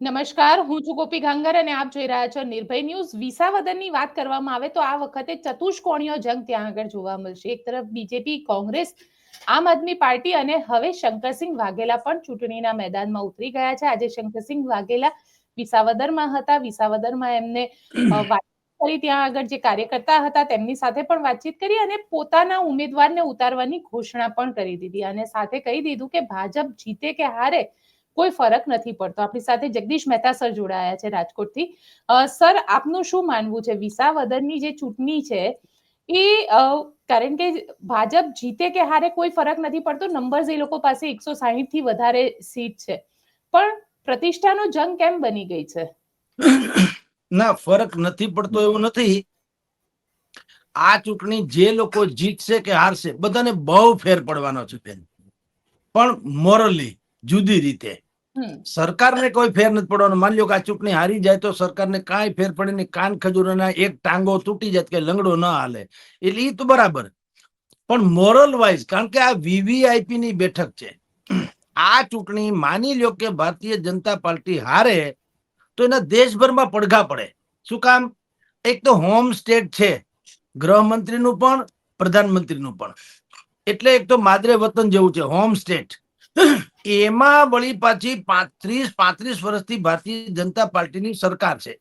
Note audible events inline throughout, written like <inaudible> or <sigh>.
નમસ્કાર હું છું ગોપી ગાંગર અને આપ જોઈ રહ્યા છો નિર્ભય ન્યૂઝ. વિસાવદનની વાત કરવામાં આવે તો આ વખતે ચતુષ્કોણીય જંગ ત્યાં આગળ જોવા મળશે. એક તરફ બીજેપી કોંગ્રેસ આમ આદમી પાર્ટી અને હવે શંકરસિંહ વાઘેલા પણ ચૂંટણીના મેદાનમાં ઉતરી ગયા છે. આજે શંકરસિંહ વાઘેલા વિસાવદરમાં હતા. વિસાવદરમાં એમને <clears throat> કરી ત્યાં આગળ જે કાર્યકર્તા હતા તેમની સાથે પણ વાતચીત કરી અને પોતાના ઉમેદવારને ઉતારવાની ઘોષણા પણ કરી દીધી અને સાથે કહી દીધું કે ભાજપ જીતે કે હારે કોઈ ફરક નથી પડતો. આપણી સાથે જગદીશ મહેતા સર જોડાયા છે રાજકોટથી. સર, આપનું શું માનવું છે? વિસાવદરની જે ચૂંટણી છે, એ કારણ કે ભાજપ જીતે કે હારે કોઈ ફરક નથી પડતો. નંબર્સ એ લોકો પાસે એકસો સાહીઠથી વધારે સીટ છે. પણ પ્રતિષ્ઠાનો જંગ કેમ બની ગઈ છે? ના, ફરક નથી પડતો એવું નથી. આ ચૂંટણી જે લોકો જીતશે કે હારશે, બધાને બહુ ફેર પડવાનો છે બેન પણ મોરલી, જુદી રીતે. સરકારને કોઈ ફેર નથી પડવાનો. માની લો કે આ ચૂંટણી હારી જાય તો સરકારને કાંઈ ફેર પડે ને કાન ખજૂરના એક ટાંગો તૂટી જાય કે લંગડો ન હાલે. એટલે એ તો બરાબર. પણ મોરલ વાઇઝ, કારણ કે આ વીવીઆઈપી ની બેઠક છે. આ ચૂંટણી માની લ્યો કે ભારતીય જનતા પાર્ટી હારે તો એના દેશભરમાં પડઘા પડે. શું કામ? એક તો હોમ સ્ટેટ છે. ગૃહમંત્રીનું પણ, પ્રધાનમંત્રીનું પણ. એટલે એક તો માદરે વતન જેવું છે, હોમ સ્ટેટ. એમાં વળી પાછી પાંત્રીસ પાંત્રીસ વર્ષથી ભારતીય જનતા પાર્ટીની સરકાર છે.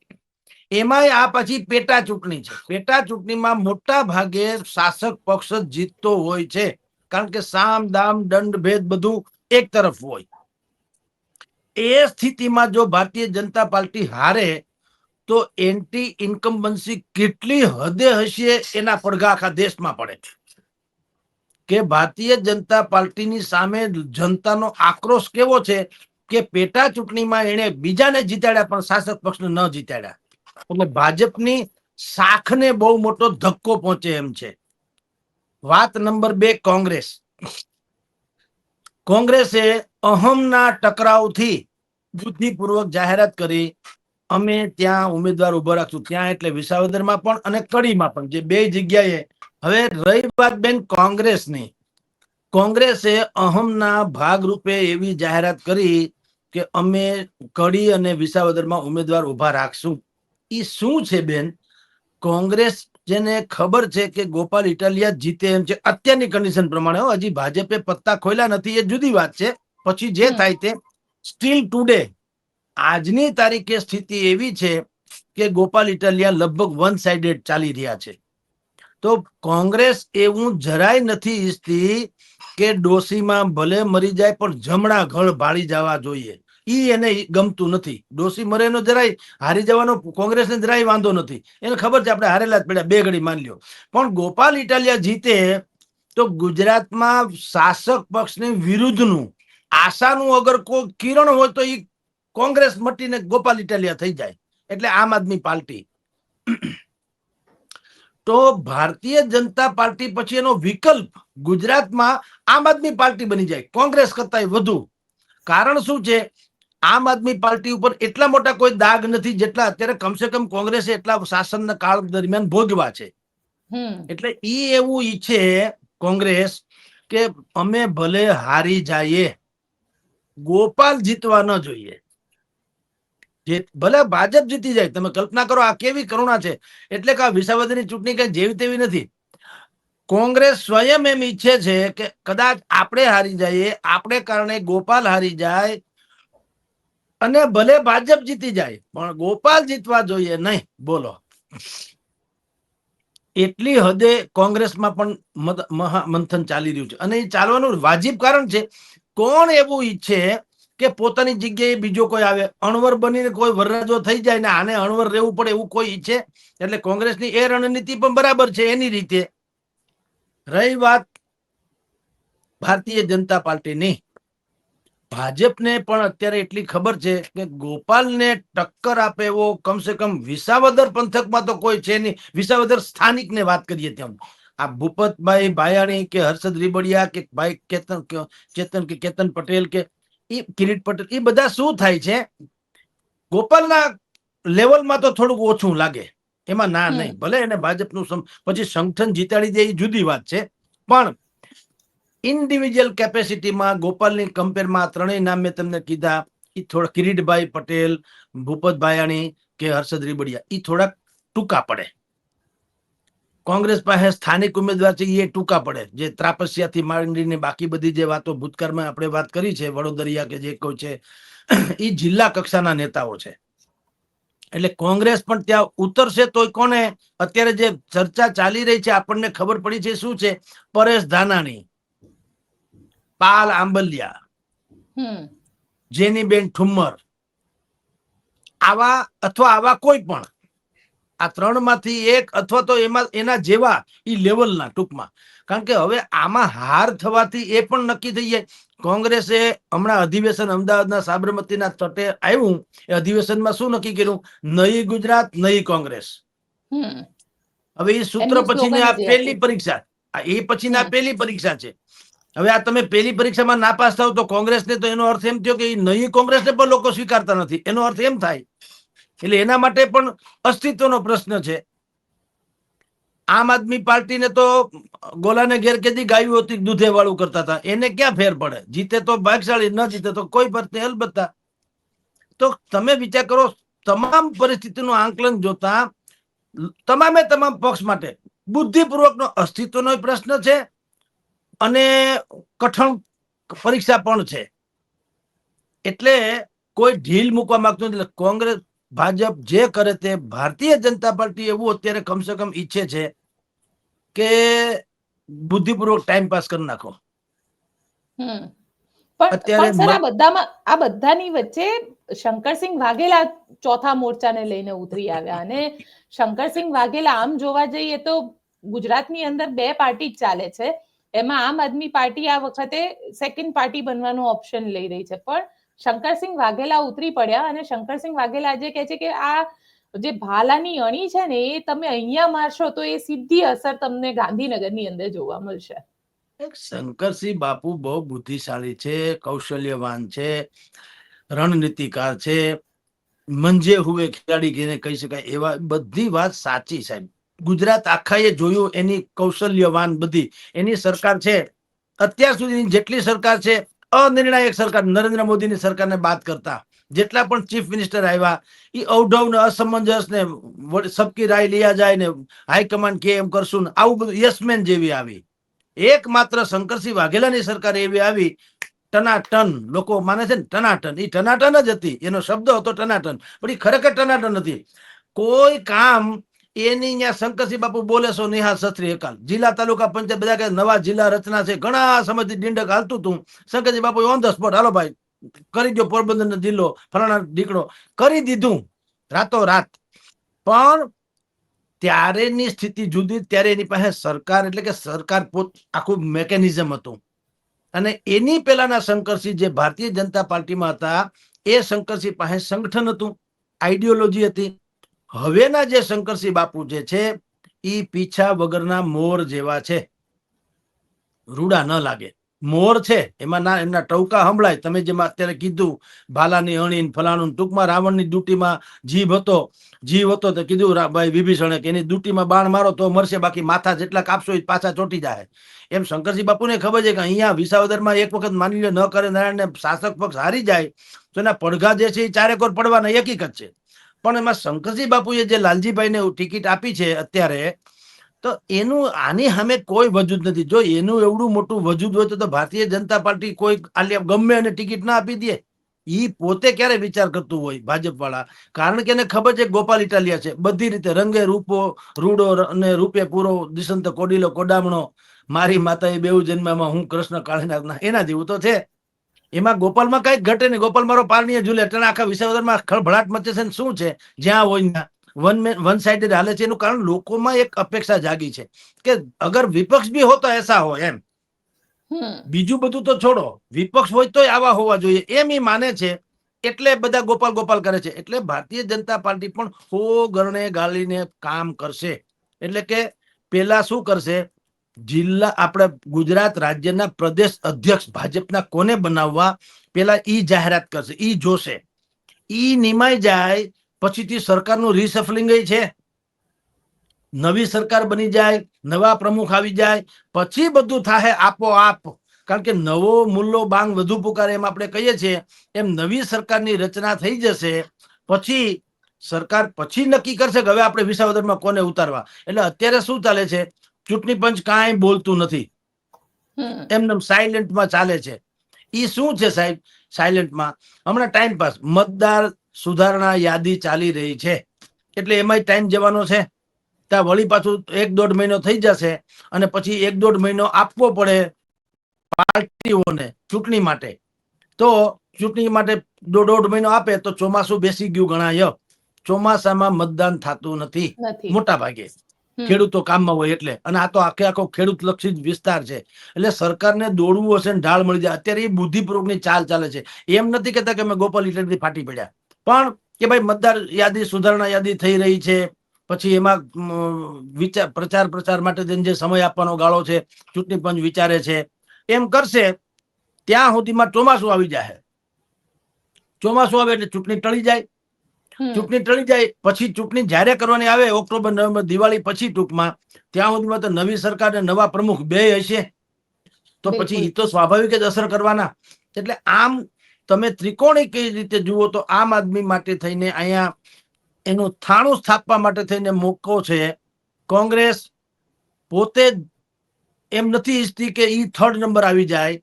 એમાંય આ પછી પેટા ચૂંટણી છે. પેટા ચૂંટણીમાં મોટા ભાગે શાસક પક્ષ જ જીતતો હોય છે. કારણ કે સામ, દામ, દંડ, ભેદ બધું એક તરફ હોય. એ સ્થિતિમાં જો ભારતીય જનતા પાર્ટી હારે, તો એન્ટી ઇન્કમ્બન્સી કેટલી હદે હશે એના પડઘા આખા દેશમાં પડે છે. કે ભારતીય જનતા પાર્ટીની સામે જનતાનો આક્રોશ કેવો છે કે પેટા ચૂંટણીમાં એને બીજાને જીતાડ્યા પણ શાસક પક્ષને ન જીતાડ્યા? એટલે ભાજપની શાખને બહુ મોટો ધક્કો પહોંચે એમ છે. વાત નંબર બે, કોંગ્રેસ. કોંગ્રેસે અહમના ટકરાવથી બુદ્ધિપૂર્વક જાહેરાત કરી. અમે ત્યાં ઉમેદવાર ઊભો રાખશું. ત્યાં એટલે વિસાવદરમાં પણ અને કડીમાં પણ. જે બે જગ્યાએ હવે રહી વાત બેન કોંગ્રેસની. કોંગ્રેસે અહમના ભાગરૂપે એવી જાહેરાત કરી કે અમે કડી અને વિસાવદરમાં ઉમેદવાર ઊભા રાખશું. એ શું છે બેન? કોંગ્રેસ જેને ખબર છે કે ગોપાલ ઇટાલિયા જીતે એમ છે અત્યારની કન્ડિશન પ્રમાણે હો, હજી ભાજપે પત્તા ખોલ્યા નથી એ જુદી વાત છે. પછી જે થાય તે સ્ટીલ ટુડે આજની તારીખે સ્થિતિ એવી છે કે ગોપાલ ઇટાલિયા લગભગ વન સાઇડેડ ચાલી રહ્યા છે. તો કોંગ્રેસ એવું જરાય નથી ઈચ્છતી કે ડોસીમાં ભલે મરી જાય, પણ જમણા ઘળ ભાળી જવા જોઈએ. ઈ એને ગમતું નથી. ડોસી મરે એનો જરાય હારી જવાનો કોંગ્રેસને જરાય વાંધો નથી. એને ખબર છે, આપણે હારેલા જ પડ્યા, બે ઘડી માની લ્યો. પણ ગોપાલ ઇટાલિયા જીતે તો ગુજરાતમાં શાસક પક્ષની વિરુદ્ધનું આશાનું અગર કોઈ કિરણ હોય તો એ કોંગ્રેસ મટીને ગોપાલ ઇટાલિયા થઈ જાય. એટલે આમ આદમી પાર્ટી. તો ભારતીય જનતા પાર્ટી પછી એનો વિકલ્પ ગુજરાતમાં આમ આદમી પાર્ટી બની જાય. કોંગ્રેસ કરતા વધુ. કારણ શું છે? આમ આદમી પાર્ટી ઉપર એટલા મોટા કોઈ દાગ નથી જેટલા અત્યારે કમસે કમ કોંગ્રેસે એટલા શાસનના કાળ દરમિયાન ભોગવા છે. એટલે ઈ એવું ઈચ્છે કોંગ્રેસ કે અમે ભલે હારી જઈએ ગોપાલ જીતવા ન જોઈએ. ભલે ભાજપ જીતી જાય, તમે કલ્પના કરો આ કેવી કરુણા છે. એટલે કે આ વિસાવદરની ચૂંટણી કઈ જેવી તેવી નથી. કોંગ્રેસ સ્વયં એમ ઈચ્છે છે કે કદાચ આપણે હારી જઈએ, આપણે કારણે ગોપાલ હારી જાય અને ભલે ભાજપ જીતી જાય, પણ ગોપાલ જીતવા જોઈએ નહીં. બોલો. એટલી હદે કોંગ્રેસમાં પણ મંથન ચાલી રહ્યું છે. અને એ ચાલવાનું વાજિબ કારણ છે. કોણ એવું ઈચ્છે કે પોતાની જગ્યાએ બીજો કોઈ આવે? અણવર બનીને કોઈ વરરાજો થઈ જાય ને આને અણવર રહેવું પડે એવું કોઈ ઈચ્છે એટલે કોંગ્રેસની એ રણનીતિ પણ બરાબર છે એની રીતે. રહી વાત ભારતીય જનતા પાર્ટીની. ભાજપને પણ અત્યારે એટલી ખબર છે કે ગોપાલને ટક્કર આપે એવો કમસે કમ વિસાવદર પંથકમાં તો કોઈ છે નહીં. વિસાવદર સ્થાનિકને વાત કરીએ ત્યાં. આ ભૂપતભાઈ ભાયાણી કે હર્ષદ રીબડિયા કે ભાઈ કેતન ચેતન કે કેતન પટેલ કે એ કિરીટ પટેલ એ બધા શું થાય છે? ગોપાલના લેવલમાં તો થોડુંક ઓછું લાગે. એમાં ના નહીં. ભલે એને ભાજપનું પછી સંગઠન જીતાડી દે એ જુદી વાત છે. પણ ઇન્ડિવિજ્યુઅલ કેપેસિટીમાં ગોપાલની કમ્પેરમાં ત્રણેય નામ મેં તમને કીધા. એ થોડા કિરીટભાઈ પટેલ ભૂપત ભાયાણી કે હર્ષદ રીબડિયા એ થોડાક ટૂંકા પડે. કોંગ્રેસ પાસે સ્થાનિક ઉમેદવાર છે એ ટૂંકા પડે. જે ત્રાપસ્યાથી માંડીને બાકી બધી જે વાતો ભૂતકાળમાં આપણે વાત કરી છે વડોદરિયા કે જે કોઈ છે એ જિલ્લા કક્ષાના નેતાઓ છે. એટલે કોંગ્રેસ પણ ત્યાં ઉતરશે તોય કોને? અત્યારે જે ચર્ચા ચાલી રહી છે આપણને ખબર પડી છે શું છે? પરેશ ધાનાણી પાલ આંબલિયા જેની બેન ઠુમ્મર. આવા અથવા આવા કોઈ પણ આ ત્રણમાંથી એક અથવા તો એમાં એના જેવા એ લેવલના ટૂંકમાં. કારણ કે હવે આમાં હાર થવાથી એ પણ નક્કી થઈ જાય. કોંગ્રેસે હમણાં અધિવેશન અમદાવાદના સાબરમતીના તટે આવ્યું. એ અધિવેશનમાં શું નક્કી કર્યું? નહીં ગુજરાત નહીં કોંગ્રેસ. હવે એ સૂત્ર પછી પછીની આ પહેલી પરીક્ષા. એ પછીની આ. પહેલી પરીક્ષા છે. હવે આ તમે પહેલી પરીક્ષામાં નાપાસ થાવ તો કોંગ્રેસને તો એનો અર્થ એમ થયો કે નહીં કોંગ્રેસને પણ લોકો સ્વીકારતા નથી. એનો અર્થ એમ થાય એટલે એના માટે પણ અસ્તિત્વનો પ્રશ્ન છે. આમ આદમી પાર્ટીને તો ગોલાને ઘેર કેદી ગાયું હતી દૂધે વાળું કરતા હતા. એને ક્યાં ફેર પડે? જીતે તો ભાગશાળી, ન જીતે તો કોઈ નહીં અલબત્તા તો તમે વિચાર કરો, તમામ પરિસ્થિતિનું આંકલન જોતા, તમામે તમામ પક્ષ માટે બુદ્ધિપૂર્વકનો અસ્તિત્વનો પ્રશ્ન છે અને કઠણ પરીક્ષા પણ છે. એટલે કોઈ ઢીલ મૂકવા માંગતું નથી. કોંગ્રેસ ભાજપ જે કરે તે ભારતીય જનતા પાર્ટી એવું અત્યારે કમસે કમ ઈચ્છે છે કે બુદ્ધિપૂર્વક ટાઈમ પાસ કરી નાખો. અત્યારે આ બધામાં આ બધાની વચ્ચે શંકરસિંહ વાઘેલા ચોથા મોરચાને લઈને ઉતરી આવ્યા અને શંકરસિંહ વાઘેલા આમ જોવા જઈએ તો ગુજરાતની અંદર બે પાર્ટી જ ચાલે છે. એમાં આમ આદમી પાર્ટી આ વખતે સેકન્ડ પાર્ટી બનવાનો ઓપ્શન લઈ રહી છે. પણ શંકરસિંહ વાઘેલા ઉતરી પડ્યા અને શંકરસિંહ વાઘેલા જે કહે છે કે આ જે ભાલાની અણી છે ને, એ તમે અહીંયા મારશો તો એ સીધી અસર તમને ગાંધીનગરની અંદર જોવા મળશે. શંકરસિંહ બાપુ બહુ બુદ્ધિશાળી છે, કૌશલ્યવાન છે, રણનીતિકાર છે. મંજે હુએ ખેલાડી જેને કહી શકાય એવા બધી વાત સાચી સાહેબ. ગુજરાત આખાએ જોયું એની કૌશલ્યવાન બધી. એની સરકાર છે. અત્યાર સુધીની જેટલી સરકાર છે અનિર્ણાયક સરકાર, નરેન્દ્ર મોદીની સરકારને બાદ કરતા. જેટલા પણ ચીફ મિનિસ્ટર આવ્યા એ અવઢવ ને અસમંજસ ને સબકી રાય લીયા જાય ને હાઈકમાન્ડ કે એમ કરશું ને, આવું બધું યસમેન જેવી આવી. એકમાત્ર શંકરસિંહ વાઘેલાની સરકાર એવી આવી, ટનાટન, લોકો માને છે ને, ટનાટન એ ટનાટન જ હતી. એનો શબ્દ હતો ટનાટન, પણ એ ખરેખર ટનાટન નથી. કોઈ કામ એની ત્યાં શંકરસિંહ બાપુ બોલે છો નિહાલ સત્રી અકાલ. જિલ્લા તાલુકા પંચાયત બધા કે નવા જિલ્લા રચના છે. ઘણા સમયથી દિંડક હાલતું હતું શંકરસિંહ બાપુ ઓન ધ સ્પોટ હાલો ભાઈ, કરી દો પોરબંદર જિલ્લો, ફલાણા દીકરો. કરી દીધું રાતો રાત પણ ત્યારેની સ્થિતિ જુદી, ત્યારે એની પાસે સરકાર, એટલે કે સરકાર પોત, આખું મેકેનિઝમ હતું. અને એની પહેલાના શંકરસિંહ જે ભારતીય જનતા પાર્ટીમાં હતા, એ શંકરસિંહ પાસે સંગઠન હતું આઈડિયોલોજી હતી. હવેના જે શંકરસિંહ બાપુ જે છે એ પીછા વગરના મોર જેવા છે. રૂડા ન લાગે. મોર છે, એમાં ના, એમના ટવકા સંભળાય. તમે જેમાં અત્યારે કીધું, ભાલાની અણી ફલાણું ટૂંકમાં રાવણની ડ્યુટીમાં જીભ હતો જીવ હતો તો કીધું ભાઈ વિભીષણે કે એની ડ્યુટીમાં બાણ મારો તો મરશે, બાકી માથા જેટલા કાપશો એ પાછા ચોટી જાય એમ શંકરસિંહ બાપુને ખબર છે કે અહીંયા વિસાવદરમાં એક વખત માની લો ન કરે, નારાયણને શાસક પક્ષ હારી જાય, તો એના પડઘા જે છે એ ચારેકોર પડવાના એક જ છે. પણ એમાં શંકરસિંહ બાપુએ જે લાલજીભાઈને ટિકિટ આપી છે અત્યારે, તો એનું આની સામે કોઈ વજૂદ નથી. જો એનું એવડું મોટું વજૂદ હોય તો ભારતીય જનતા પાર્ટી કોઈ ગમે અને ટિકિટ ના આપી દે. એ પોતે ક્યારે વિચાર કરતું હોય ભાજપ વાળા કારણ કે એને ખબર છે ગોપાલ ઇટાલિયા છે. બધી રીતે રંગે રૂપો, રૂડો અને રૂપે પૂરો દિશંત કોડીલો, કોડામણો, મારી માતા એ બેઉ જન્મમાં હું કૃષ્ણ કાળીનાથના, એના જેવું તો છે. એમાં ગોપાલમાં કઈ ઘટે નહીં. ગોપાલ મારો પારણીય ઝૂલે અત્યારે આખા વિસાવદરમાં ખળભળાટ મચે છે શું છે? જ્યાં હોય ત્યાં. વન વન સાઇડેડ હાલે છે. એનું કારણ લોકોમાં એક અપેક્ષા જાગી છે કે અગર વિપક્ષ બી તો એસા હોય એમ. બીજું બધું તો છોડો. વિપક્ષ હોય તોય આવા હોવા જોઈએ. એમ એ માને છે એટલે બધા ગોપાલ ગોપાલ કરે છે. એટલે ભારતીય જનતા પાર્ટી પણ હો ગરણે ગાળીને કામ કરશે. એટલે કે પેલા શું કરશે? જિલ્લા આપણે ગુજરાત રાજ્યના પ્રદેશ અધ્યક્ષ ભાજપના કોને બનાવવા? પેલા ઈ જાહેરાત કરશે, ઈ જોશે. ઈ નિમાઈ જાય, પછીથી સરકારનું રિસફલિંગ છે. નવી સરકાર બની જાય, નવા પ્રમુખ આવી જાય, પછી બધું થાય આપોઆપ. કારણ કે નવો મુલ્લો બાંગ વધુ પુકારે એમ આપણે કહીએ છીએ, એમ નવી સરકારની રચના થઈ જશે, પછી સરકાર પછી નક્કી કરશે કે હવે આપણે વિસાવદરમાં કોને ઉતારવા. એટલે અત્યારે શું ચાલે છે? ચૂંટણી પંચ કાંઈ બોલતું નથી. એમને સાયલેન્ટમાં ચાલે છે. એ શું છે સાહેબ? સાયલેન્ટમાં? હમણાં ટાઈમ પાસ. મતદાર સુધારણા યાદી ચાલી રહી છે. એટલે એમાંય ટાઈમ જવાનો છે. ત્યાં વળી પાછું એક દોઢ મહિનો થઈ જશે અને પછી એક દોઢ મહિનો આપવો પડે પાર્ટીઓને ચૂંટણી માટે. તો ચૂંટણી માટે દોઢ દોઢ મહિનો આપે તો ચોમાસું બેસી ગયું ગણાય. ચોમાસામાં મતદાન થતું નથી. મોટા ભાગે. ખેડૂતો કામમાં હોય એટલે. અને આ તો આખે આખો ખેડૂત લક્ષિત વિસ્તાર છે. એટલે સરકારને દોડવું હશે ને ઢાળ મળી જાય. અત્યારે એ બુદ્ધિપૂર્વકની ચાલ ચાલે છે. એમ નથી કહેતા કે અમે ગોપાલ ઇટરથી ફાટી પડ્યા. પણ કે ભાઈ મતદાર યાદી, સુધારણા યાદી થઈ રહી છે. પછી એમાં વિચાર, પ્રચાર પ્રચાર માટે જે સમય આપવાનો ગાળો છે, ચૂંટણી પંચ વિચારે છે, એમ કરશે, ત્યાં સુધીમાં ચોમાસું આવી જાય ચોમાસું આવે એટલે ચૂંટણી ટળી જાય. ચૂંટણી ટળી જાય પછી ચૂંટણી જ્યારે કરવાની આવે ઓક્ટોબર નવેમ્બર દિવાળી પછી ટૂંકમાં ત્યાં સુધીમાં તો નવી સરકાર અને નવા પ્રમુખ બે હશે. તો પછી એ તો સ્વાભાવિક જ અસર કરવાના. એટલે આમ તમે ત્રિકોણી કઈ રીતે જુઓ તો આમ આદમી માટે થઈને અહીંયા એનું થાણું સ્થાપવા માટે થઈને મોકો છે. કોંગ્રેસ પોતે એમ નથી ઈચ્છતી કે ઈ થર્ડ નંબર આવી જાય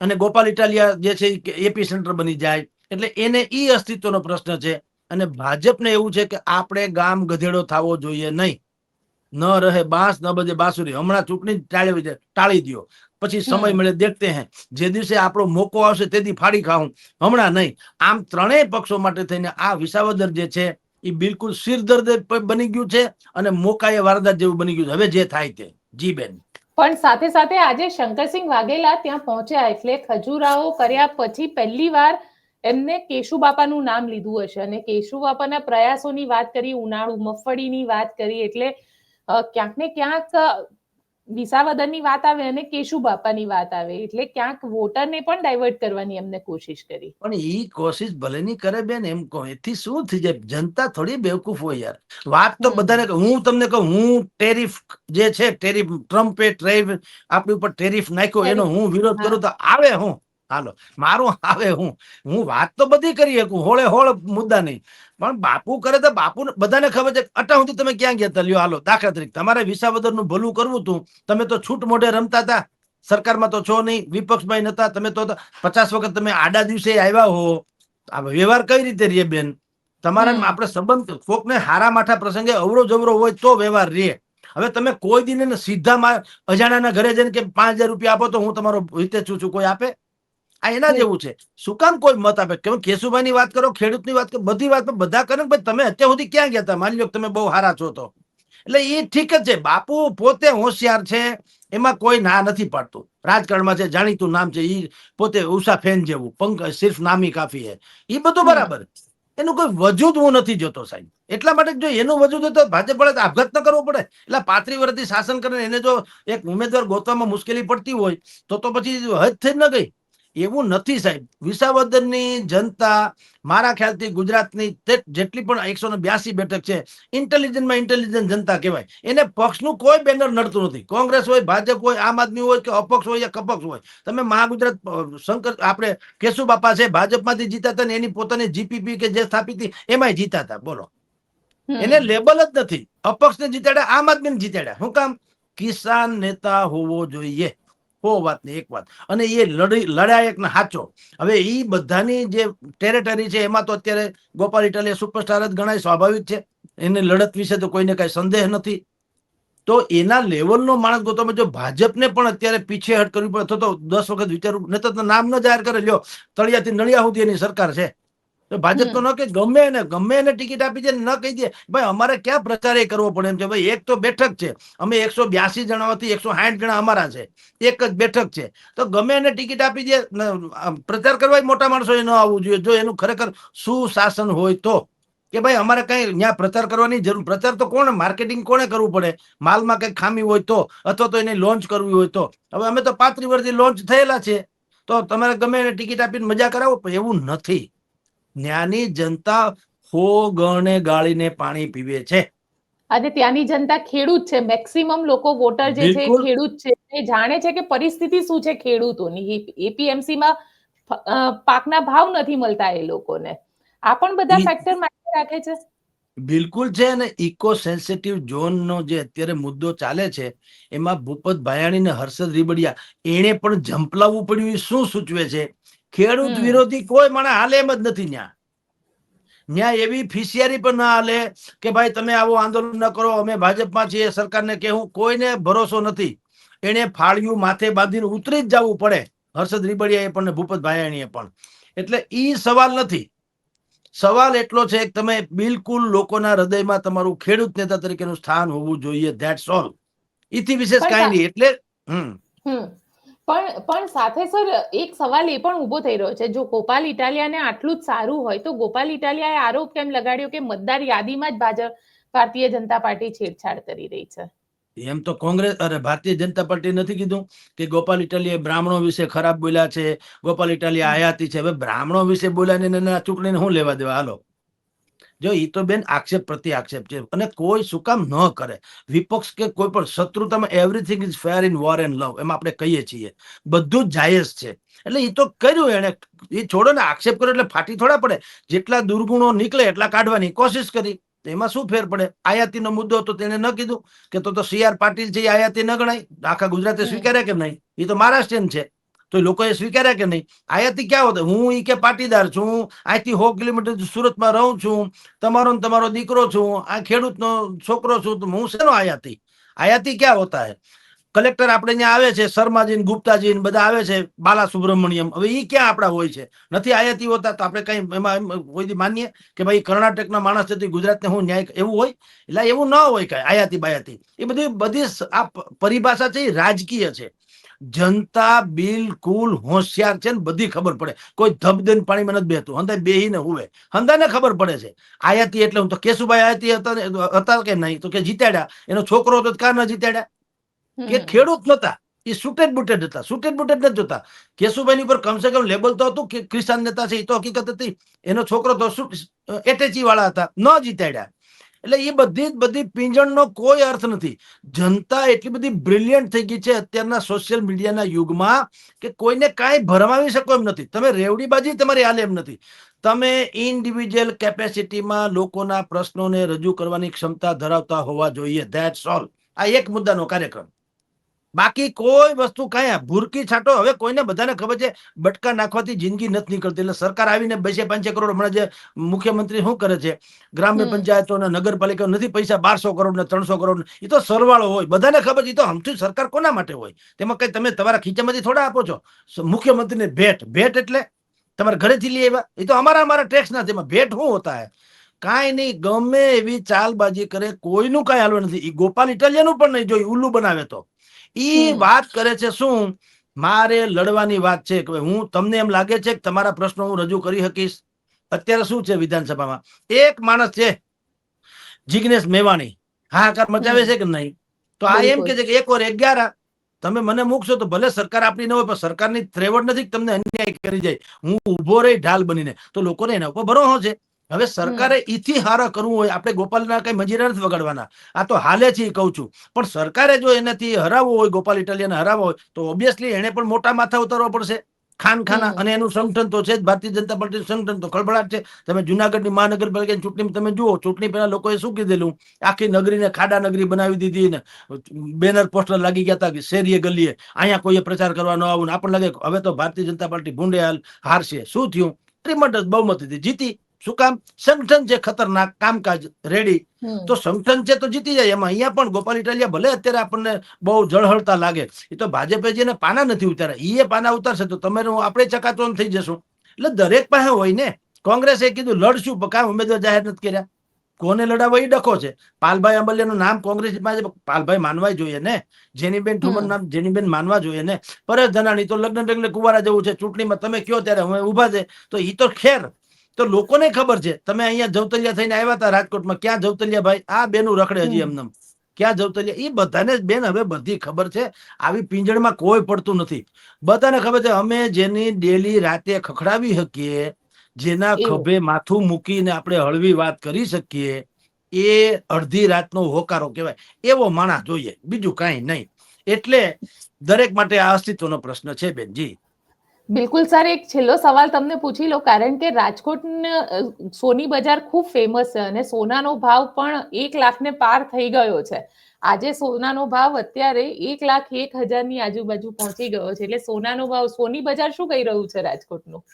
અને ગોપાલ ઇટાલિયા જે છે એપી સેન્ટર બની જાય. એટલે એને ઈ અસ્તિત્વનો પ્રશ્ન છે. અને ભાજપને એવું છે કે આપણે ગામ ગધેડો થવો જોઈએ નહીં. ન રહે બાંસ ન બજે બાંસુરી. હમણાં ચૂંટણી ટાળી ટાળી દો પછી સમય મળે દેખતે હે. જે દિવસે આપણો મોકો આવશે તેથી ફાડી ખાવું હમણાં નહીં. આમ ત્રણેય પક્ષો માટે થઈને આ વિસાવદર જે છે એ બિલકુલ સિરદર્દ બની ગયું છે અને મોકાએ વારદાત જેવું બની ગયું છે. હવે જે થાય તે. જી બેન. પણ સાથે સાથે આજે શંકરસિંહ વાઘેલા ત્યાં પહોંચ્યા એટલે ખજુરાઓ કર્યા પછી પહેલી વાર એમને કેશુબાપાનું નામ લીધું હશે અને કેશુબાપાના પ્રયાસોની વાત કરી ઉનાળુ મગફળીની વાત કરી એટલે ક્યાંક ને ક્યાંક વિસાવદરની વાત આવે અને કેશુબાપાની વાત આવે એટલે ક્યાંક વોટરને પણ ડાયવર્ટ કરવાની એમને કોશિશ કરી. પણ એ કોશિશ ભલે ની કરે બેન એમ કહો એથી શું થઈ જાય? જનતા થોડી બેવકૂફ હોય યાર. વાત તો બધાને હું તમને કહું હું ટેરિફ જે છે ટેરિફ ટ્રમ્પે ટ્રેવ આપણી ઉપર ટેરિફ નાખ્યો એનો હું વિરોધ કરું તો આવે હું. હાલો મારું આવે હું હું વાત તો બધી કરી શકું હોળે હોળ મુદ્દા નહીં. પણ બાપુ કરે તો બાપુ બધાને ખબર છે અટા સુધી તમે ક્યાં ગયા લ્યો હાલો દાખલા તરીકે તમારે વિસાવદરનું ભલું કરવું હતું. તમે તો છૂટ મોઢે રમતા હતા. સરકારમાં તો છો નહીં વિપક્ષમાં નતા. તમે તો પચાસ વખત તમે આડા દિવસે આવ્યા હો. આ વ્યવહાર કઈ રીતે રે બેન? તમારા આપણે સંબંધ કોકને હારા માઠા પ્રસંગે અવરો જવરો હોય તો વ્યવહાર રે હવે તમે કોઈ દિન સીધા અજાણાના ઘરે જઈને કે પાંચ હજાર રૂપિયા આપો તો હું તમારો છું છું કોઈ આપે? આ એના જેવું છે. શું કામ કોઈ મત આપે? કેમ કેશુભાઈ ની વાત કરો ખેડૂતની વાત કરો બધી વાત બધા કરે ને ભાઈ તમે અત્યાર સુધી ક્યાં ગયા હતા? માની લો તમે બહુ હારા છો તો. એટલે એ ઠીક જ છે. બાપુ પોતે હોશિયાર છે એમાં કોઈ ના નથી પાડતું. રાજકારણમાં છે જાણીતું નામ છે એ પોતે ઉષા ફેન જેવું પંક સિર્ફ નામી કાફી હે. એ બધું બરાબર. એનું કોઈ વજૂદ હું નથી જોતો સાહેબ. એટલા માટે જો એનું વજૂદ હોય તો ભાજપ વડે તો આપઘાત ન કરવો પડે. એટલે પાંત્રી વર્ષથી શાસન કરીને એને જો એક ઉમેદવાર ગોતવામાં મુશ્કેલી પડતી હોય તો તો પછી હદ થઈ ન ગઈ. એવું નથી સાહેબ. વિસાવદરની જનતા મારા ખ્યાલથી ગુજરાતની જેટલી પણ એકસો બ્યાસી બેઠક છે ઇન્ટેલિજન્ટમાં ઇન્ટેલિજન્ટ જનતા કહેવાય. એને પક્ષનું કોઈ બેનર નડતું નથી. કોંગ્રેસ હોય ભાજપ હોય આમ આદમી હોય કે અપક્ષ હોય યા કપક્ષ હોય. તમે મહાગુજરાત શંકર આપણે કેશુ બાપા છે ભાજપમાંથી જીતા હતા ને એની પોતાની જીપીપી કે જે સ્થાપિત હતી એમાંય જીતા હતા. બોલો. એને લેબલ જ નથી. અપક્ષને જીતાડ્યા આમ આદમીને જીતાડ્યા. શું કામ? કિસાન નેતા હોવો જોઈએ. હો વાત નહીં એક વાત. અને એ લડી લડાયક ને સાચો હવે એ બધાની જે ટેરેટરી છે, એમાં તો અત્યારે ગોપાલ ઇટાલિયા સુપરસ્ટાર જ ગણાય, સ્વાભાવિક છે. એની લડત વિશે તો કોઈને કઈ સંદેહ નથી. તો એના લેવલનો માણસ ગો તમે જો ભાજપને પણ અત્યારે પીછેહટ કરવી પડે, તો દસ વખત વિચારવું નહીં તો નામ ન જાહેર કરે. લ્યો, તળિયાથી નળિયા સુધી એની સરકાર છે. ભાજપ તો ન કે ગમે એને ગમે એને ટિકિટ આપી દે ન કહી દે. ભાઈ અમારે ક્યાં પ્રચાર એ કરવો પડે એમ છે? ભાઈ એક તો બેઠક છે. અમે એકસો બ્યાસી જણામાંથી એકસો સાઠ જણા અમારા છે. એક જ બેઠક છે. તો ગમે એને ટિકિટ આપી દે પ્રચાર કરવા મોટા માણસો એ ન આવવું જોઈએ. જો એનું ખરેખર સુશાસન હોય તો. કે ભાઈ અમારે કઈ ત્યાં પ્રચાર કરવાની જરૂર પ્રચાર તો કોણ માર્કેટિંગ કોને કરવું પડે? માલમાં કઈ ખામી હોય તો અથવા તો એને લોન્ચ કરવી હોય તો. હવે અમે તો પાંત્રી વર્ષથી લોન્ચ થયેલા છે. તો તમારે ગમે એને ટિકિટ આપીને મજા કરાવો પણ એવું નથી. જ્ઞાની જનતા હો ગણે ગાળીને પાણી પીવે છે. અને ત્યાંની જનતા ખેડૂત છે. મેક્સિમમ લોકો વોટર જે છે ખેડૂત છે. એ જાણે છે કે પરિસ્થિતિ શું છે ખેડૂતોની? એપીએમસી માં પાકના ભાવ નથી મળતા એ લોકોને. આ પણ બધા ફેક્ટર માટે રાખે છે. બિલકુલ છે અને ઇકો સેન્સિટિવ ઝોનનો જે અત્યારે મુદ્દો ચાલે છે એમાં ભૂપત ભાયાણી ને હર્ષદ રીબડિયા એણે પણ ઝંપલાવવું પડ્યું. એ શું સૂચવે છે? ખેડૂત વિરોધી કોઈ માણસ હાલે એમ જ નથી ન્યા. ન્યા એવી ફિશિયારી પણ ના હાલે કે ભાઈ તમે આવું આંદોલન ન કરો અમે ભાજપમાં છીએ સરકારને કહેવું કોઈને ભરોસો નથી. એને ફાળિયું માથે બાંધીને ઉતરી જ જવું પડે. હર્ષદ રીબડિયાએ પણ ને ભૂપત ભાયાણીએ પણ. એટલે ઈ સવાલ નથી. સવાલ એટલો છે કે તમે બિલકુલ લોકોના હૃદયમાં તમારું ખેડૂત નેતા તરીકેનું સ્થાન હોવું જોઈએ ધેટ્સ ઓલ ઇથી વિશેષ કાંઈ નહીં એટલે હમ. હમ. પણ પણ સાથે સર, એક સવાલ એ પણ ઊભો થઈ રહ્યો છે. જો ગોપાલ ઇટાલિયાને આટલું જ સારું હોય, તો ગોપાલ ઇટાલિયાએ આરોપ કેમ લગાડ્યો કે મતદાર યાદીમાં જ ભાજપ, ભારતીય જનતા પાર્ટી છેડછાડ કરી રહી છે? એમ તો કોંગ્રેસ, અરે, ભારતીય જનતા પાર્ટી નથી કીધું કે ગોપાલ ઇટાલિયા બ્રાહ્મણો વિશે ખરાબ બોલ્યા છે, ગોપાલ ઇટાલિયા આયાતી છે. હવે બ્રાહ્મણો વિશે બોલ્યા ને ચૂંટણીને શું લેવા દેવા? હાલો. જો એ તો બેન આક્ષેપ પ્રતિ આક્ષેપ છે અને કોઈ શું કામ ન કરે. વિપક્ષ કે કોઈ પણ શત્રુતામાં everything is fair in war and love એમ આપણે કહીએ છીએ. બધું જ જાયઝ છે. એટલે એ તો કર્યું એને એ છોડો ને આક્ષેપ કર્યો એટલે ફાટી થોડા પડે. જેટલા દુર્ગુણો નીકળે એટલા કાઢવાની કોશિશ કરી. તો એમાં શું ફેર પડે? આયાતીનો મુદ્દો હતો તેને ન કીધું કે તો તો સી આર પાટીલ છે એ આયાતી ન ગણાય. આખા ગુજરાતે. સ્વીકાર્યા કે નહીં? એ તો મહારાષ્ટ્રીયન છે. તો એ લોકોએ સ્વીકાર્યા કે નહીં? આયાતી ક્યાં હોત? હું ઈ કે પાટીદાર છું અહીંથી સો કિલોમીટર સુરતમાં રહું છું, તમારો ને તમારો દીકરો છું, આ ખેડૂતનો છોકરો છું, તો હું શેનો આયાતી? આયાતી ક્યાં હોતા હે? કલેક્ટર આપણે ત્યાં આવે છે શર્માજી ને ગુપ્તાજી ને બધા આવે છે બાલા સુબ્રમણ્યમ હવે એ ક્યાં આપણા હોય છે? નથી આયાતી હોતા તો આપણે કઈ એમાં એમ કોઈ માનીએ કે ભાઈ કર્ણાટકના માણસ છે ગુજરાતને હું ન્યાય એવું હોય? એટલે એવું ન હોય કઈ, આયાતી બાયાતી. એ બધી બધી આ પરિભાષા છે એ રાજકીય છે. જનતા બિલકુલ હોશિયાર છે ને બધી ખબર પડે. કોઈ ધબધન પાણીમાં નથી બેતું હંધાય બેહીને હુવે. હંધાને ખબર પડે છે. આયાતી એટલે હું તો કેશુભાઈ આયાતી હતા હતા કે નહીં? તો કે જીતાડ્યા. એનો છોકરો હતો તો કા ન જીતાડ્યા? કે ખેડૂત નતા એ સુટેડ બુટેડ હતા. સુટેડ બુટેડ નથી જોતા. કેશુભાઈની ઉપર કમસે કમ લેબલ તો હતું કે ક્રિસ્તાન નેતા છે એ તો હકીકત હતી. એનો છોકરો તો એટેચી વાળા હતા. ન જીતાડ્યા. એટલે એ બધી જ બધી પીંજણનો કોઈ અર્થ નથી. જનતા એટલી બધી બ્રિલિયન્ટ થઈ ગઈ છે અત્યારના સોશિયલ મીડિયાના યુગમાં કે કોઈને કાંઈ ભરમાવી શકો એમ નથી. તમે રેવડીબાજી તમારી હાલ એમ નથી. તમે ઇન્ડિવિજ્યુઅલ કેપેસિટીમાં લોકોના પ્રશ્નોને રજૂ કરવાની ક્ષમતા ધરાવતા હોવા જોઈએ. ધેટ્સ ઓલ આ એક મુદ્દાનો કાર્યક્રમ. બાકી કોઈ વસ્તુ કઈ ભૂરકી છાંટો હવે કોઈને બધાને ખબર છે બટકા નાખવાથી જિંદગી નથી નીકળતી. એટલે સરકાર આવીને બેસે પાંચે કરોડ. હમણાં જે મુખ્યમંત્રી શું કરે છે? ગ્રામ્ય પંચાયતો અને નગરપાલિકા નથી પૈસા બારસો કરોડ ને ત્રણસો કરોડ એ તો સરવાળો હોય. બધાને ખબર છે એ તો હમથી સરકાર કોના માટે હોય? તેમાં કઈ તમે તમારા ખીચામાંથી થોડા આપો છો? મુખ્યમંત્રીને ભેટ. ભેટ એટલે તમારા ઘરેથી લઈ આવ્યા. એ તો અમારા અમારા ટેક્સ ના તેમાં ભેટ શું હોતા હે? કાંઈ નહીં ગમે એવી ચાલબાજી કરે કોઈનું કાંઈ હાલવા નથી. એ ગોપાલ ઇટાલિયાનું પણ નહીં જોઈ ઉલ્લુ બનાવે તો. હમ. વાત કરે છે શું? મારે લડવાની વાત છે કે હું તમને એમ લાગે છે કે તમારા પ્રશ્નો હું રજૂ કરી શકીશ? અત્યારે શું છે વિધાનસભામાં? એક માણસ છે જિગ્નેશ મેવાણી. હાહાકાર મચાવે છે કે નહીં? તો આ એમ કે છે કે એક વાર અગિયાર તમે મને મૂકશો તો ભલે સરકાર આપણી ન હોય પણ સરકારની ત્રેવડ નથી તમને અન્યાય કરી જાય. હું ઊભો રહી ઢાલ બનીને. તો લોકોને એના ઉપર ભરોસો છે. હવે સરકારે ઈથી હારા કરવું હોય આપણે ગોપાલના કઈ મજીરા નથી વગાડવાના. આ તો હાલે છે કહું છું. પણ સરકારે જો એનાથી હરાવવો હોય ગોપાલ ઇટાલિયાને હરાવવો હોય તો ઓબ્વિયસલી એને પણ મોટા માથા ઉતારવા પડશે. ખાન ખાના અને એનું સંગઠન તો છે જ. ભારતીય જનતા પાર્ટી સંગઠન તો ખળભળાટ છે. તમે જુનાગઢની મહાનગરપાલિકાની ચૂંટણી તમે જુઓ ચૂંટણી પહેલા લોકોએ શું કીધેલું? આખી નગરીને ખાડા નગરી બનાવી દીધી ને બેનર પોસ્ટર લાગી ગયા હતા કે શેરીએ ગલીએ. અહીંયા કોઈએ પ્રચાર કરવા ન આવું આપણને લાગે હવે તો ભારતીય જનતા પાર્ટી ભૂંડે હાલ હારશે. શું થયું? ત્રિમંડળ બહુમતીથી જીતી. શું કામ? સંગઠન છે ખતરનાક કામકાજ રેડી. તો સંગઠન છે તો જીતી જાય. એમાં અહીંયા પણ ગોપાલ ઇટાલિયા ભલે અત્યારે આપણને બહુ જળહળતા લાગે એ તો ભાજપે જેને પાના નથી ઉતાર્યા. એ પાના ઉતારશે તો તમે આપણે ચકાચોન થઈ જશું. એટલે દરેક પાસે હોય ને કોંગ્રેસે કીધું લડશું કામ ઉમેદવાર જાહેર નથી કર્યા. કોને લડાવવા? એ ડખો છે. પાલભાઈ અંબલિયાનું નામ કોંગ્રેસ પાસે પાલભાઈ માનવા જોઈએ ને. જેનીબેન ઠુમર. નામ જેનીબેન માનવા જોઈએ ને. પરેશ ધનાણી તો લગ્ન લગ્ન કુવારા જેવું છે. ચૂંટણીમાં તમે કયો ત્યારે હવે ઊભા છે. તો એ તો ખેર. તો લોકોને ખબર છે તમે અહીંયા જવતલિયા થઈને આવ્યા હતા રાજકોટમાં ક્યાં જવતલિયા ભાઈ? આ બેનું રખડે હજી એમને ક્યાં જવતલિયા એ બધાને બેન હવે બધી ખબર છે આવી પિંજણમાં કોઈ પડતું નથી. બધાને ખબર છે અમે જેની ડેલી રાતે ખખડાવી શકીએ જેના ખભે માથું મૂકીને આપણે હળવી વાત કરી શકીએ એ અડધી રાતનો હોકારો કહેવાય. એવો માણસ જોઈએ બીજું કાંઈ નહીં. એટલે દરેક માટે આ અસ્તિત્વનો પ્રશ્ન છે બેન જી બિલકુલ સર, એક છેલ્લો સવાલ તમને પૂછી લો કારણ કે રાજકોટ સોની બજાર ખૂબ ફેમસ છે અને સોનાનો ભાવ પણ એક લાખને પાર થઈ ગયો છે. આજે સોનાનો ભાવ અત્યારે એક લાખ એક હજારની આજુબાજુ પહોંચી ગયો છે. એટલે સોનાનો ભાવ, સોની બજાર શું કહી રહ્યું છે રાજકોટનું?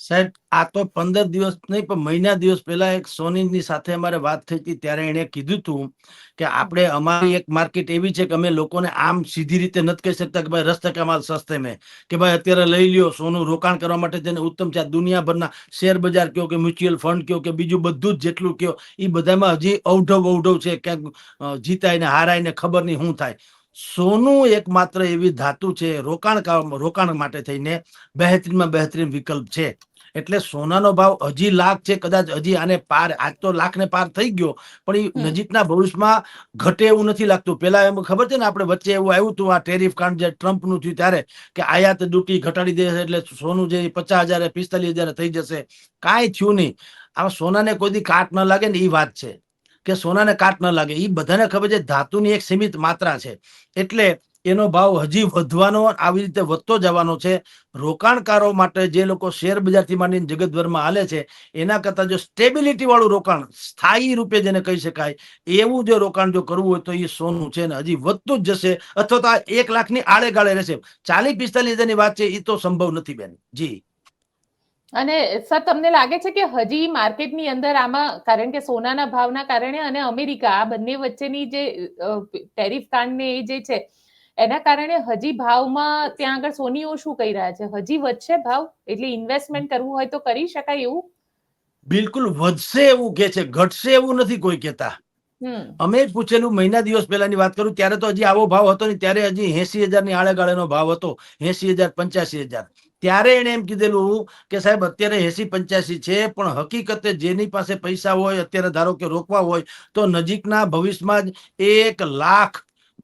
સાહેબ, આ તો પંદર દિવસ નહીં, પણ મહિના દિવસ પહેલા એક સોનીની સાથે અમારે વાત થઈ હતી. ત્યારે એણે કીધું હતું કે આપણે, અમારી એક માર્કેટ એવી છે કે અમે લોકોને આમ સીધી રીતે નથી કહી શકતા કે ભાઈ રસ્તે કમાલ સસ્તે મેં. કે ભાઈ અત્યારે લઈ લ્યો, સોનું રોકાણ કરવા માટે તેને ઉત્તમ છે. દુનિયાભરના શેર બજાર કયો કે મ્યુચ્યુઅલ ફંડ કયો કે બીજું બધું જ જેટલું કયો એ બધામાં હજી અવઢવ અવઢવ છે. ક્યાંક જીતાય ને હારાય ને ખબર નહીં શું થાય. સોનું એકમાત્ર એવી ધાતુ છે રોકાણ રોકાણ માટે થઈને બહેતરીનમાં બહેતરીન વિકલ્પ છે. એટલે સોનાનો ભાવ હજી લાખ છે કદાચ હજી આને પાર આજ તો લાખ ને પાર થઈ ગયો પણ એ નજીકના ભવિષ્યમાં ઘટે એવું નથી લાગતું. પેલા એમ ખબર છે ને આપણે વચ્ચે એવું આવ્યું હતું આ ટેરિફ કાંડ જે ટ્રમ્પનું થયું ત્યારે કે આયાત ડ્યુટી ઘટાડી દેશે એટલે સોનું જે પચાસ હજાર પિસ્તાલીસ હજાર થઈ જશે. કાંઈ થયું નહીં. આ સોનાને કોઈ દી કાટ ન લાગે ને એ વાત છે. કે સોનાને કાટ ન લાગે. એ બધાને ખબર છે ધાતુની એક સીમિત માત્રા છે. એટલે એનો ભાવ હજી વધવાનો આવી રીતે વધતો જવાનો છે. રોકાણકારો માટે જે લોકો શેર બજારથી માંડીને જગતભરમાં હાલે છે, એના કરતા જો સ્ટેબિલિટી વાળું રોકાણ સ્થાયી રૂપે જેને કહી શકાય, એવું જો રોકાણ જો કરવું હોય તો એ સોનું છે ને હજી વધતું જ જશે અથવા તો આ એક લાખની આડે ગાળે રહેશે. ચાલીસ પિસ્તાલીસ હજારની વાત છે, એ તો સંભવ નથી બેન. જી. અને સર, તમને લાગે છે કે હજી માર્કેટની અંદર આમાં, કારણ કે સોનાના ભાવના કારણે અને અમેરિકા આ બંને વચ્ચેની જે ટેરિફ કાંડ ને એ જે છે એના કારણે હજી ભાવમાં ત્યાં આગળ સોનીઓ શું કહી રહ્યા છે? હજી વધશે ભાવ? એટલે ઇન્વેસ્ટમેન્ટ કરવું હોય તો કરી શકાય એવું? બિલકુલ વધશે એવું કે છે. ઘટશે એવું નથી કોઈ કહેતા. અમે જ પૂછેલું મહિના દિવસ પહેલાની વાત કરું ત્યારે તો હજી આવો ભાવ હતો ને ત્યારે હજી એસી હજારની આળે ગાળેનો ભાવ હતો એસી હજાર પંચ્યાસી હજાર. ત્યારે એને એમ કીધેલું કે સાહેબ અત્યારે એસી પંચ્યાસી છે પણ હકીકતે જેની પાસે પૈસા હોય અત્યારે ધારો કે રોકવા હોય તો નજીકના ભવિષ્યમાં જ એક લાખ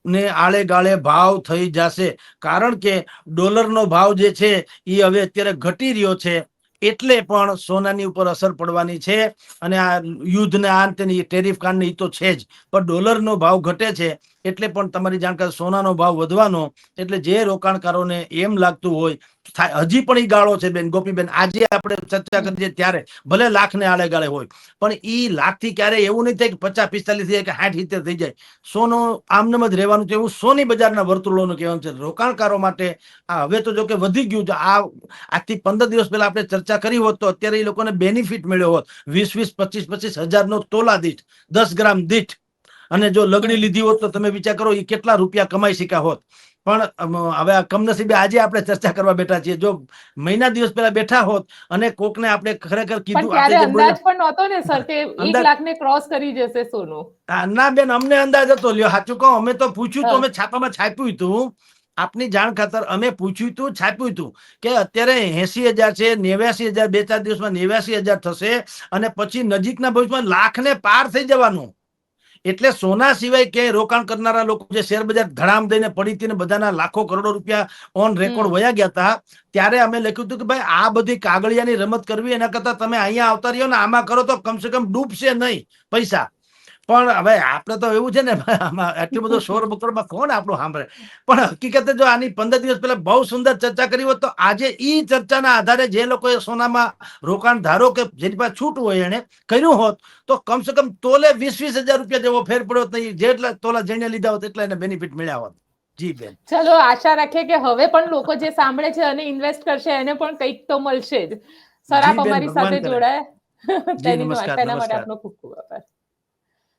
ને આળે ગાળે ભાવ થઈ જશે. કારણ કે ડોલરનો ભાવ જે છે, એ હવે અત્યારે ઘટી રહ્યો છે. એટલે પણ સોનાની ઉપર અસર પડવાની છે અને આ યુદ્ધના આ તેની ટેરિફ કાંડની તો છે જ. પણ ડોલરનો ભાવ ઘટે છે. એટલે પણ તમારી જાણકારી સોનાનો ભાવ વધવાનો, એટલે જે રોકાણકારોને એમ લાગતું હોય હજી પણ એ ગાળો છે બેન, ગોપીબેન, આજે આપણે ચર્ચા કરીએ ત્યારે, ભલે લાખ ને આડે ગાળે હોય, પણ એ લાખથી ક્યારે એવું નહીં થાય કે પચાસ, પિસ્તાલીસ થઈ જાય સાઠ, સિત્તેર થઈ જાય. સોનો આમનેમ જ રહેવાનું છે. એવું સોની બજારના વર્તુળોનું કહેવાનું છે. રોકાણકારો માટે, આ હવે તો જો કે વધી ગયું છે. આ, આજથી પંદર દિવસ પહેલા આપણે ચર્ચા કરી હોત તો અત્યારે એ લોકોને બેનિફિટ મળ્યો હોત. વીસ વીસ, પચીસ પચીસ હજારનો તોલા દીઠ, દસ ગ્રામ દીઠ. અને જો લગડી લીધી હોત તો તમે વિચાર કરો એ કેટલા રૂપિયા કમાઈ શક્યા હોત. પણ હવે આ કમનસીબે આજે આપણે ચર્ચા કરવા બેઠા છીએ. જો મહિના દિવસ પહેલા બેઠા હોત અને કોકને આપણે ખરેખર કીધું અંદાજ પણ નહોતો ને સર કે એક અંદાજ- લાખ ને ક્રોસ કરી જશે સોનું. ના બેન અમને અંદાજ હતો. લ્યો સાચું કહો અમે તો પૂછ્યું તો અમે છાપામાં છાપ્યું હતું. આપની જાણ ખાતર અમે પૂછ્યું હતું છાપ્યું હતું કે અત્યારે એસી હજાર છે નેવ્યાસી હજાર બે ચાર દિવસમાં નેવ્યાસી હજાર થશે અને પછી નજીકના ભવિષ્યમાં લાખ ને પાર થઈ જવાનું. એટલે સોના સિવાય કે રોકાણ કરનારા લોકો જે શેર બજાર ધડામ દઈને પડી હતી ને બધાના લાખો કરોડો રૂપિયા ઓન રેકોર્ડ વયા ગયા હતા ત્યારે અમે લખ્યું હતું કે ભાઈ આ બધી કાગળિયાની રમત કરવી એના કરતા તમે અહીંયા આવતા રહ્યો ને આમાં કરો તો કમસે કમ ડૂબશે નહીં પૈસા. પણ હવે આપણે તો એવું છે ને એટલો આટલું બધું શોર બકોરમાં કોણ આપણું સાંભળે? પણ હકીકતે જો આની પંદર દિવસ પહેલા બહુ સુંદર ચર્ચા કરી હોત તો આજે ઈ ચર્ચાના આધારે જે લોકોએ સોનામાં રોકાણ ધારો કે જેની પાસે છૂટ હોય એને કર્યું હોત તો કમસે કમ તોલે વીસ વીસ હજાર રૂપિયા જેવો ફેર પડ્યો નહીં જેટલા તોલા જેને લીધા હોત એટલા એને બેનિફિટ મળ્યા હોત. જી બેન. ચલો આશા રાખીએ કે હવે પણ લોકો જે સાંભળે છે અને ઇન્વેસ્ટ કરશે એને પણ કંઈક તો મળશે જ. સર આપ અમારી સાથે. જોડાયા. <laughs> તેની માટે. આપનો ખૂબ ખૂબ આભાર.